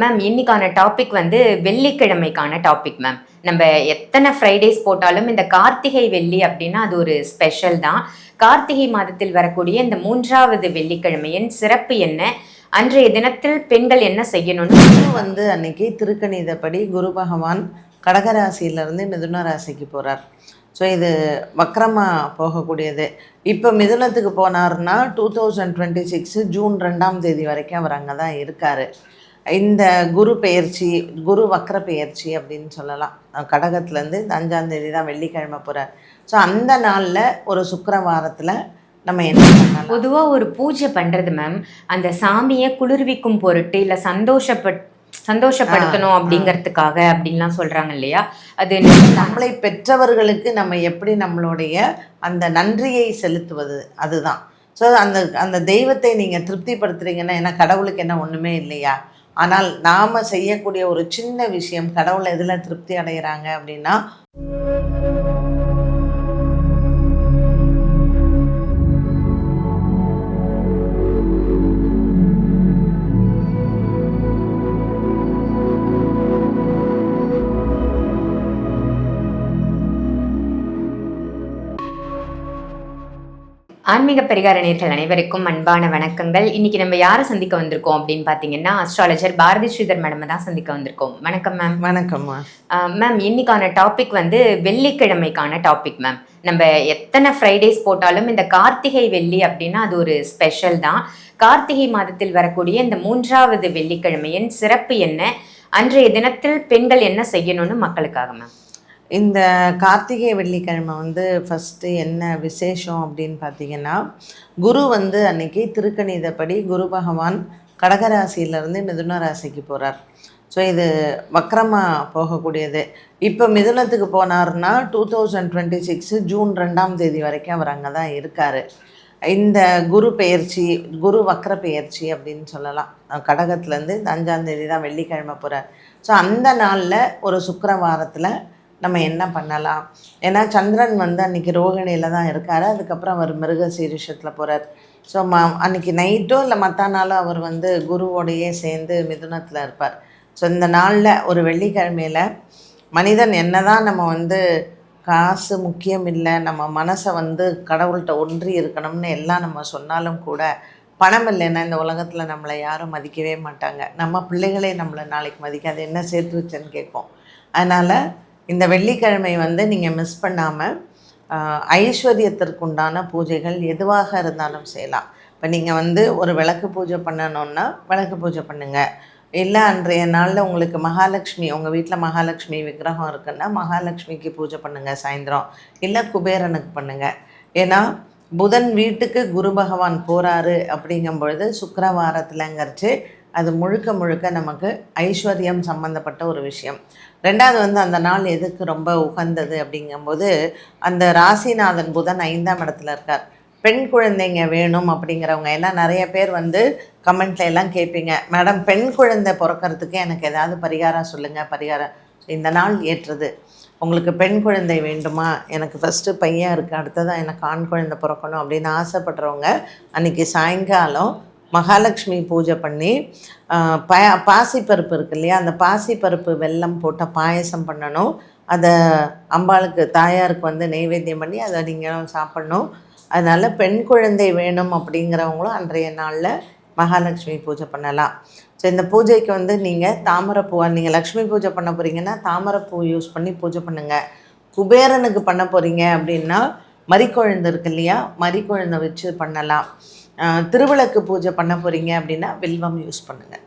Ma'am இன்னைக்கான topic வந்து வெள்ளிக்கிழமைக்கான topic ma'am நம்ம எத்தனை ஃப்ரைடேஸ் போட்டாலும் இந்த கார்த்திகை வெள்ளி அப்படின்னா அது ஒரு ஸ்பெஷல் தான். கார்த்திகை மாதத்தில் வரக்கூடிய இந்த மூன்றாவது வெள்ளிக்கிழமையின் சிறப்பு என்ன? அன்றைய தினத்தில் பெண்கள் என்ன செய்யணும்னு வந்து அன்னைக்கு திருக்கணிதப்படி குரு பகவான் கடகராசியிலேருந்து மிதுன ராசிக்கு போகிறார் ஸோ இது வக்கரமாக போகக்கூடியது. இப்போ மிதுனத்துக்கு போனார்னா two thousand twenty six June ரெண்டாம் தேதி வரைக்கும் அவர் அங்கே தான் இருக்கார். இந்த குரு பெயர்ச்சி குரு வக்கர பெயர்ச்சி அப்படின்னு சொல்லலாம். கடகத்துலேருந்து இந்த அஞ்சாம் தேதி தான் வெள்ளிக்கிழமை போகிறார் ஸோ அந்த நாளில் ஒரு சுக்கிரவாரத்தில் நம்ம என்ன பண்ணலாம்? பொதுவாக ஒரு பூஜை பண்றது மேம் அந்த சாமியை குளிர்விக்கும் பொருட்டு இல்லை சந்தோஷப்பட் சந்தோஷப்படுத்தணும் அப்படிங்கிறதுக்காக அப்படின்லாம் சொல்றாங்க இல்லையா? அது நம்மளை பெற்றவர்களுக்கு நம்ம எப்படி நம்மளுடைய அந்த நன்றியை செலுத்துவது அதுதான். ஸோ அந்த அந்த தெய்வத்தை நீங்கள் திருப்திப்படுத்துறீங்கன்னா ஏன்னா கடவுளுக்கு என்ன ஒன்றுமே இல்லையா? ஆனால் நாம் செய்யக்கூடிய ஒரு சின்ன விஷயம் கடவுளை எதில் திருப்தி அடைகிறாங்க அப்படின்னா ஆன்மீக பரிகார நேர்கள் அனைவருக்கும் அன்பான வணக்கங்கள். இன்னைக்கு நம்ம யாரை சந்திக்க வந்திருக்கோம் அப்படின்னு பார்த்தீங்கன்னா அஸ்ட்ராலஜர் பாரதி ஸ்ரீதர் மேடம் தான் சந்திக்க வந்திருக்கோம். வணக்கம் மேம் வணக்கம்மா மேம் இன்னைக்கான டாபிக் வந்து வெள்ளிக்கிழமைக்கான டாபிக் மேம் நம்ம எத்தனை ஃப்ரைடேஸ் போட்டாலும் இந்த கார்த்திகை வெள்ளி அப்படின்னா அது ஒரு ஸ்பெஷல் தான். கார்த்திகை மாதத்தில் வரக்கூடிய இந்த மூன்றாவது வெள்ளிக்கிழமையின் சிறப்பு என்ன? அன்றைய தினத்தில் பெண்கள் என்ன செய்யணும்னு மக்களுக்காக மேம் இந்த கார்த்திகை வெள்ளிக்கிழமை வந்து ஃபஸ்ட்டு என்ன விசேஷம் அப்படின்னு பார்த்தீங்கன்னா குரு வந்து அன்னைக்கு திருக்கணிதப்படி குரு பகவான் கடகராசியிலேருந்து மிதுன ராசிக்கு போகிறார் ஸோ இது வக்கரமாக போகக்கூடியது. இப்போ மிதுனத்துக்கு போனார்னா two thousand twenty six June ரெண்டாம் தேதி வரைக்கும் அவர் அங்கே தான் இருக்கார். இந்த குரு பெயர்ச்சி குரு வக்கர பெயர்ச்சி அப்படின்னு சொல்லலாம். கடகத்துலேருந்து இந்த தான் வெள்ளிக்கிழமை போகிறார் ஸோ அந்த நாளில் ஒரு சுக்கரவாரத்தில் நம்ம என்ன பண்ணலாம்? ஏன்னா சந்திரன் வந்து அன்றைக்கி ரோகிணியில் தான் இருக்கார். அதுக்கப்புறம் அவர் மிருக சீரிஷத்தில் போகிறார் ஸோ ம அன்றைக்கி நைட்டோ இல்லை மற்ற நாளோ அவர் வந்து குருவோடையே சேர்ந்து மிதுனத்தில் இருப்பார். ஸோ இந்த நாளில் ஒரு வெள்ளிக்கிழமையில் மனிதன் என்ன தான் நம்ம வந்து காசு முக்கியம் இல்லை நம்ம மனசை வந்து கடவுள்கிட்ட ஒன்றி இருக்கணும்னு எல்லாம் நம்ம சொன்னாலும் கூட பணம் இல்லைன்னா இந்த உலகத்தில் நம்மளை யாரும் மதிக்கவே மாட்டாங்க. நம்ம பிள்ளைகளே நம்மளை நாளைக்கு மதிக்காது. என்ன சேர்த்து வச்சேன்னு கேட்போம். அதனால் இந்த வெள்ளிக்கிழமை வந்து நீங்கள் மிஸ் பண்ணாமல் ஐஸ்வர்யத்திற்குண்டான பூஜைகள் எதுவாக இருந்தாலும் செய்யலாம். இப்போ நீங்கள் வந்து ஒரு விளக்கு பூஜை பண்ணணுன்னா விளக்கு பூஜை பண்ணுங்கள் இல்லை அன்றைய நாளில் உங்களுக்கு மகாலட்சுமி உங்கள் வீட்டில் மகாலட்சுமி விக்கிரகம் இருக்குன்னா மகாலட்சுமிக்கு பூஜை பண்ணுங்கள் சாயந்தரம். இல்லை குபேரனுக்கு பண்ணுங்கள் ஏன்னா புதன் வீட்டுக்கு குரு பகவான் போகிறாரு அப்படிங்கும் பொழுது சுக்கரவாரத்தில்ங்கிறச்சு அது முழுக்க முழுக்க நமக்கு ஐஸ்வர்யம் சம்மந்தப்பட்ட ஒரு விஷயம். ரெண்டாவது வந்து அந்த நாள் எதுக்கு ரொம்ப உகந்தது அப்படிங்கும்போது அந்த ராசிநாதன் புதன் ஐந்தாம் இடத்துல இருக்கார். பெண் குழந்தைங்க வேணும் அப்படிங்கிறவங்க எல்லாம் நிறைய பேர் வந்து கமெண்ட்ல எல்லாம் கேட்பீங்க. மேடம் பெண் குழந்தை பிறக்கறதுக்கு எனக்கு ஏதாவது பரிகாரம் சொல்லுங்கள் பரிகாரம். இந்த நாள் ஏற்றது. உங்களுக்கு பெண் குழந்தை வேண்டுமா? எனக்கு ஃபஸ்ட்டு பையன் இருக்குது அடுத்ததான் எனக்கு ஆண் குழந்தை பிறக்கணும் அப்படின்னு ஆசைப்படுறவங்க அன்றைக்கி சாயங்காலம் மகாலட்சுமி பூஜை பண்ணி ப பாசிப்பருப்பு இருக்கு இல்லையா? அந்த பாசிப்பருப்பு வெல்லம் போட்ட பாயசம் பண்ணணும். அதை அம்பாளுக்கு தாயாருக்கு வந்து நெய்வேத்தியம் பண்ணி அதை நீங்கள் சாப்பிட்ணும். அதனால் பெண் குழந்தை வேணும் அப்படிங்கிறவங்களும் அன்றைய நாளில் மகாலட்சுமி பூஜை பண்ணலாம். ஸோ இந்த பூஜைக்கு வந்து நீங்கள் தாமரைப்பூவை நீங்கள் லக்ஷ்மி பூஜை பண்ண போகிறீங்கன்னா தாமரைப்பூ யூஸ் பண்ணி பூஜை பண்ணுங்கள் குபேரனுக்கு பண்ண போகிறீங்க அப்படின்னா மறிக்குழந்து இருக்கு இல்லையா? மறிக்குழந்தை வச்சு பண்ணலாம். திருவிளக்கு பூஜை பண்ண போகிறீங்க அப்படின்னா வில்வம் யூஸ் பண்ணுங்கள்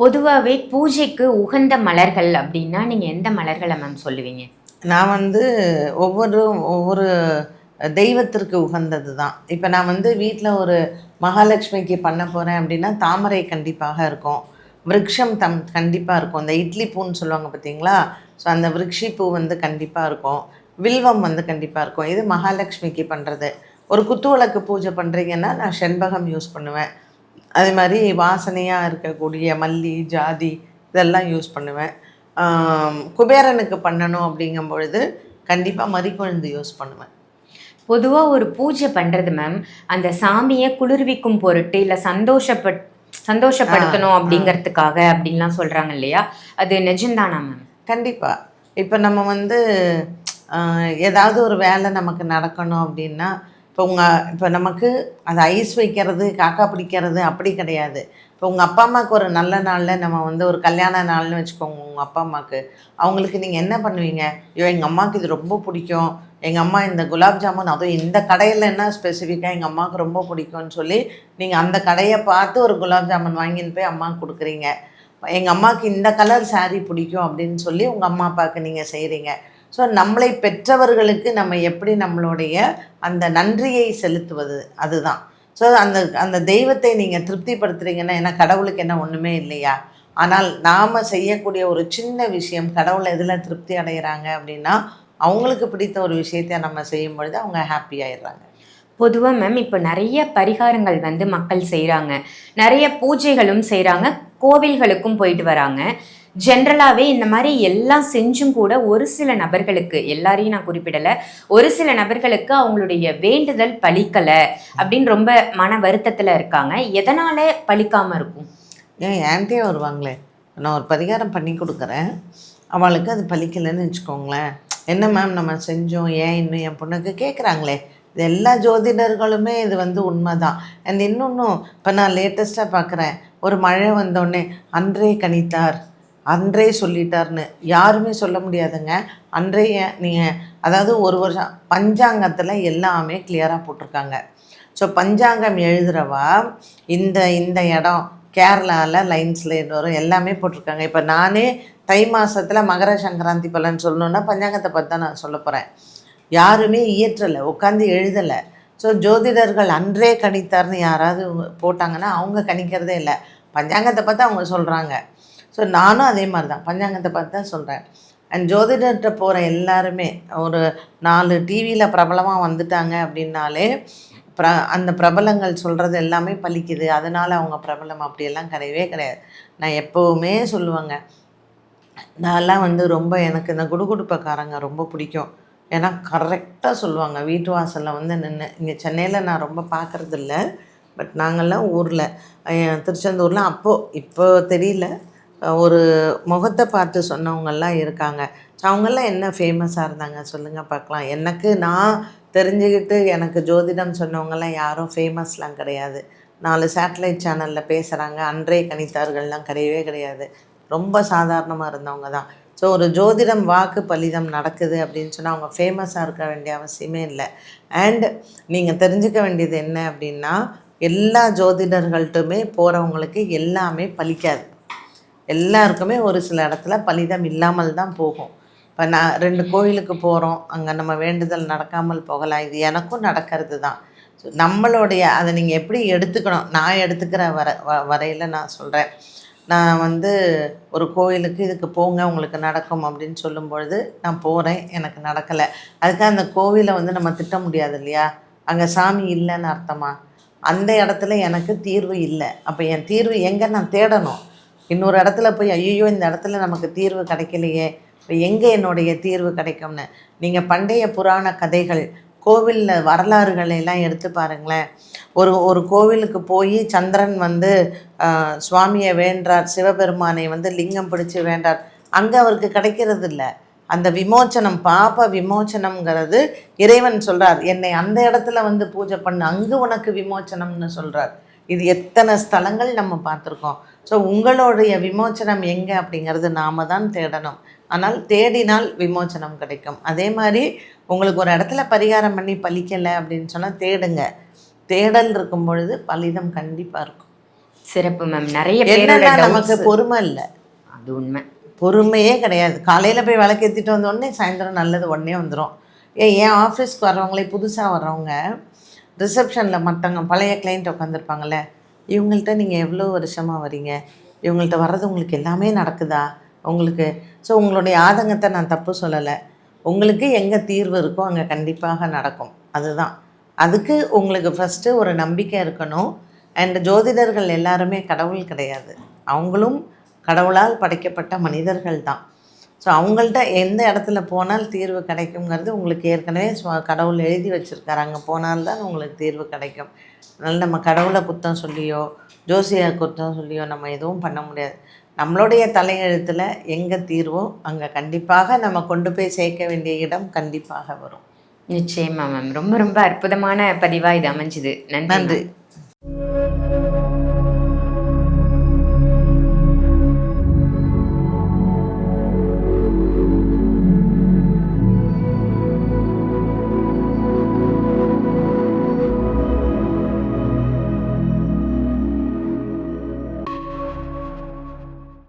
பொதுவாகவே பூஜைக்கு உகந்த மலர்கள் அப்படின்னா நீங்கள் எந்த மலர்களை மேம் சொல்லுவீங்க? நான் வந்து ஒவ்வொரு ஒவ்வொரு தெய்வத்திற்கு உகந்தது தான். இப்போ நான் வந்து வீட்டில் ஒரு மகாலட்சுமிக்கு பண்ண போகிறேன் அப்படின்னா தாமரை கண்டிப்பாக இருக்கும். விருட்சம் தம் கண்டிப்பாக இருக்கும். இந்த இட்லி பூன்னு சொல்லுவாங்க பார்த்தீங்களா ஸோ அந்த விருட்சி பூ வந்து கண்டிப்பாக இருக்கும். வில்வம் வந்து கண்டிப்பாக இருக்கும். இது மகாலட்சுமிக்கு பண்ணுறது ஒரு குத்து விளக்கு பூஜை பண்ணுறீங்கன்னா நான் செண்பகம் யூஸ் பண்ணுவேன். அதே மாதிரி வாசனையாக இருக்கக்கூடிய மல்லி ஜாதி இதெல்லாம் யூஸ் பண்ணுவேன். குபேரனுக்கு பண்ணணும் அப்படிங்கும் பொழுது கண்டிப்பாக மறிக்கொழுந்து யூஸ் பண்ணுவேன். பொதுவாக ஒரு பூஜை பண்ணுறது மேம் அந்த சாமியை குளிர்விக்கும் பொருட்டு இல்லை சந்தோஷப்பட் சந்தோஷப்படுத்தணும் அப்படிங்கறதுக்காக அப்படின்லாம் சொல்றாங்க இல்லையா? அது நிஜம்தானா மேம் கண்டிப்பாக இப்போ நம்ம வந்து ஏதாவது ஒரு வேலை நமக்கு நடக்கணும் அப்படின்னா இப்போ உங்கள் இப்போ நமக்கு அது ஐஸ் வைக்கிறது காக்கா பிடிக்கிறது அப்படி கிடையாது. இப்போ உங்கள் அப்பா அம்மாவுக்கு ஒரு நல்ல நாளில் நம்ம வந்து ஒரு கல்யாண நாள்னு வச்சுக்கோங்க உங்கள் அப்பா அம்மாவுக்கு அவங்களுக்கு நீங்கள் என்ன பண்ணுவீங்க? ஐயோ எங்கள் அம்மாவுக்கு இது ரொம்ப பிடிக்கும். எங்கள் அம்மா இந்த குலாப் ஜாமுன் அதுவும் இந்த கடையில் என்ன ஸ்பெசிஃபிக்காக எங்கள் அம்மாவுக்கு ரொம்ப பிடிக்கும்னு சொல்லி நீங்கள் அந்த கடையை பார்த்து ஒரு குலாப் ஜாமுன் வாங்கின்னு போய் அம்மாவுக்கு கொடுக்குறீங்க. எங்கள் அம்மாவுக்கு இந்த கலர் சாரீ பிடிக்கும் அப்படின்னு சொல்லி உங்கள் அம்மா அப்பாவுக்கு நீங்கள் செய்கிறீங்க ஸோ நம்மளை பெற்றவர்களுக்கு நம்ம எப்படி நம்மளுடைய அந்த நன்றியை செலுத்துவது? அதுதான். ஸோ அந்த அந்த தெய்வத்தை நீங்கள் திருப்திப்படுத்துறீங்கன்னா ஏன்னா கடவுளுக்கு என்ன ஒன்றுமே இல்லையா? ஆனால் நாம் செய்யக்கூடிய ஒரு சின்ன விஷயம் கடவுளை எதில் திருப்தி அடைகிறாங்க அப்படின்னா அவங்களுக்கு பிடித்த ஒரு விஷயத்தை நம்ம செய்யும் பொழுது அவங்க ஹாப்பி ஆயிடுறாங்க. பொதுவாக மேம் இப்போ நிறைய பரிகாரங்கள் வந்து மக்கள் செய்கிறாங்க நிறைய பூஜைகளும் செய்கிறாங்க கோவில்களுக்கும் போயிட்டு வராங்க. ஜென்ரலாகவே இந்த மாதிரி எல்லாம் செஞ்சும் கூட ஒரு சில நபர்களுக்கு எல்லாரையும் நான் குறிப்பிடலை ஒரு சில நபர்களுக்கு அவங்களுடைய வேண்டுதல் பழிக்கலை அப்படின்னு ரொம்ப மன வருத்தத்தில் இருக்காங்க. எதனால் பழிக்காமல் இருக்கும்? ஏன் ஏன்ட்டே வருவாங்களே? நான் ஒரு பரிகாரம் பண்ணி கொடுக்குறேன். அவளுக்கு அது பழிக்கலைன்னு வச்சுக்கோங்களேன். என்ன மேம் நம்ம செஞ்சோம்? ஏன் இன்னும் என் பொண்ணுக்கு கேட்குறாங்களே இது எல்லா ஜோதிடர்களுமே இது வந்து உண்மை தான் அண்ட் இன்னொன்றும் இப்போ நான் லேட்டஸ்ட்டாக பார்க்குறேன் ஒரு மழை வந்தோடனே அன்றே கணித்தார் அன்றே சொல்லிட்டார்னு. யாருமே சொல்ல முடியாதுங்க. அன்றைய நீங்கள் அதாவது ஒரு வருஷம் பஞ்சாங்கத்தில் எல்லாமே கிளியராக போட்டிருக்காங்க. ஸோ பஞ்சாங்கம் எழுதுறவா இந்த இந்த இடம் கேரளாவில் லைன்ஸில் வரும் எல்லாமே போட்டிருக்காங்க. இப்போ நானே தை மாதத்தில் மகர சங்கராந்தி பலன் சொல்லணுன்னா பஞ்சாங்கத்தை பற்றி தான் நான் சொல்ல போகிறேன் யாருமே இயற்றலை உட்காந்து எழுதலை. ஸோ ஜோதிடர்கள் அன்றே கணித்தார்னு யாராவது போட்டாங்கன்னா அவங்க கணிக்கிறதே இல்லை. பஞ்சாங்கத்தை பார்த்து அவங்க சொல்கிறாங்க ஸோ நானும் அதே மாதிரி தான் பஞ்சாங்கத்தை பார்த்து தான் சொல்கிறேன் அண்ட் ஜோதிடர்கிட்ட போகிற எல்லாருமே ஒரு நாலு டிவியில் பிரபலமாக வந்துட்டாங்க அப்படின்னாலே ப்ர அந்த பிரபலங்கள் சொல்கிறது எல்லாமே பலிக்குது. அதனால் அவங்க பிரபலம் அப்படியெல்லாம் கிடையவே கிடையாது. நான் எப்போவுமே சொல்லுவேங்க நான்லாம் வந்து ரொம்ப எனக்கு இந்த குடுகுடுப்பக்காரங்க ரொம்ப பிடிக்கும். ஏன்னா கரெக்டாக சொல்லுவாங்க. வீட்டு வாசலில் வந்து நின்று இங்கே சென்னையில் நான் ரொம்ப பார்க்குறதில்ல. பட் நாங்கள்லாம் ஊரில் திருச்செந்தூரில் அப்போது இப்போ தெரியல. ஒரு முகத்தை பார்த்து சொன்னவங்கெல்லாம் இருக்காங்க. ஸோ அவங்கெல்லாம் என்ன ஃபேமஸாக இருந்தாங்க? சொல்லுங்கள் பார்க்கலாம். எனக்கு நான் தெரிஞ்சுக்கிட்டு எனக்கு ஜோதிடம் சொன்னவங்கெல்லாம் யாரும் ஃபேமஸ்லாம் கிடையாது. நாலு சேட்டலைட் சேனலில் பேசுகிறாங்க அன்றே கணித்தார்கள்லாம் கிடையவே கிடையாது. ரொம்ப சாதாரணமாக இருந்தவங்க தான். ஸோ ஒரு ஜோதிடம் வாக்கு பலிதம் நடக்குது அப்படின்னு சொன்னால் அவங்க ஃபேமஸாக இருக்க வேண்டிய அவசியமே இல்லை. அண்ட் நீங்கள் தெரிஞ்சுக்க வேண்டியது என்ன அப்படின்னா எல்லா ஜோதிடர்கள்ட்டுமே போகிறவங்களுக்கு எல்லாமே பலிக்காது. எல்லாருக்குமே ஒரு சில இடத்துல பலிதம் இல்லாமல் தான் போகும். இப்போ நான் ரெண்டு கோயிலுக்கு போகிறோம் அங்கே நம்ம வேண்டுதல் நடக்காமல் போகலாம். இது எனக்கும் நடக்கிறது தான். ஸோ நம்மளுடைய அதை நீங்கள் எப்படி எடுத்துக்கணும்? நான் எடுத்துக்கிற வர வ வரையில் நான் சொல்கிறேன் நான் வந்து ஒரு கோயிலுக்கு இதுக்கு போங்க உங்களுக்கு நடக்கும் அப்படின்னு சொல்லும் பொழுது நான் போகிறேன் எனக்கு நடக்கலை. அதுக்காக அந்த கோவிலை வந்து நம்ம திட்ட முடியாது இல்லையா? அங்கே சாமி இல்லைன்னு அர்த்தமா? அந்த இடத்துல எனக்கு தீர்வு இல்லை. அப்போ என் தீர்வு எங்கே நான் தேடணும்? இன்னொரு இடத்துல போய் ஐயோ இந்த இடத்துல நமக்கு தீர்வு கிடைக்கலையே இப்போ எங்கே என்னுடைய தீர்வு கிடைக்கும்னு. நீங்கள் பண்டைய புராண கதைகள் கோவிலில் வரலாறுகளை எல்லாம் எடுத்து பாருங்களேன். ஒரு ஒரு கோவிலுக்கு போய் சந்திரன் வந்து சுவாமியை வேண்டார் சிவபெருமானை வந்து லிங்கம் பிடிச்சு வேண்டார். அங்கே அவருக்கு கிடைக்கிறது இல்லை. அந்த விமோச்சனம் பாப விமோச்சனம்ங்கிறது இறைவன் சொல்கிறார் என்னை அந்த இடத்துல வந்து பூஜை பண்ணு அங்கு உனக்கு விமோச்சனம்னு சொல்கிறார் இது எத்தனை ஸ்தலங்கள் நம்ம பார்த்துருக்கோம். ஸோ உங்களுடைய விமோச்சனம் எங்கே அப்படிங்கிறது நாம தான் தேடணும். ஆனால் தேடினால் விமோச்சனம் கிடைக்கும். அதே மாதிரி உங்களுக்கு ஒரு இடத்துல பரிகாரம் பண்ணி பலிக்கலை அப்படின்னு சொன்னால் தேடுங்க. தேடல் இருக்கும் பொழுது பலிதம் கண்டிப்பாக இருக்கும். சிறப்பு மேம் நிறைய என்னன்னா நமக்கு பொறுமை இல்லை. அது உண்மை. பொறுமையே கிடையாது. காலையில் போய் விளக்கேற்றிட்டு வந்த உடனே சாயந்தரம் நல்லது உடனே வந்துடும் ஏன் ஆஃபீஸ்க்கு வர்றவங்களே புதுசாக வர்றவங்க ரிசப்ஷனில் மற்றவங்க பழைய கிளைண்ட் உட்காந்துருப்பாங்கல்ல இவங்கள்ட்ட நீங்கள் எவ்வளோ வருஷமாக வரீங்க இவங்கள்ட்ட வர்றது உங்களுக்கு எல்லாமே நடக்குதா? உங்களுக்கு ஸோ உங்களுடைய ஆதங்கத்தை நான் தப்பு சொல்லலை. உங்களுக்கு எங்கே தீர்வு இருக்கோ அங்கே கண்டிப்பாக நடக்கும். அதுதான். அதுக்கு உங்களுக்கு ஃபஸ்ட்டு ஒரு நம்பிக்கை இருக்கணும். அண்ட் ஜோதிடர்கள் எல்லாருமே கடவுள் கிடையாது. அவங்களும் கடவுளால் படைக்கப்பட்ட மனிதர்கள் தான். ஸோ அவங்கள்ட்ட எந்த இடத்துல போனால் தீர்வு கிடைக்குங்கிறது உங்களுக்கு ஏற்கனவே சுவ- கடவுள் எழுதி வச்சுருக்காரு. அங்கே போனால்தான் உங்களுக்கு தீர்வு கிடைக்கும். அதனால் நம்ம கடவுளை குத்தம் சொல்லியோ ஜோசிய குத்தம் சொல்லியோ நம்ம எதுவும் பண்ண முடியாது. நம்மளுடைய தலையெழுத்தில் எங்கே தீர்வோ அங்கே கண்டிப்பாக நம்ம கொண்டு போய் சேர்க்க வேண்டிய இடம் கண்டிப்பாக வரும். நிச்சயமா மேம் ரொம்ப ரொம்ப அற்புதமான பதிவா இது அமைஞ்சுது. நன்றி.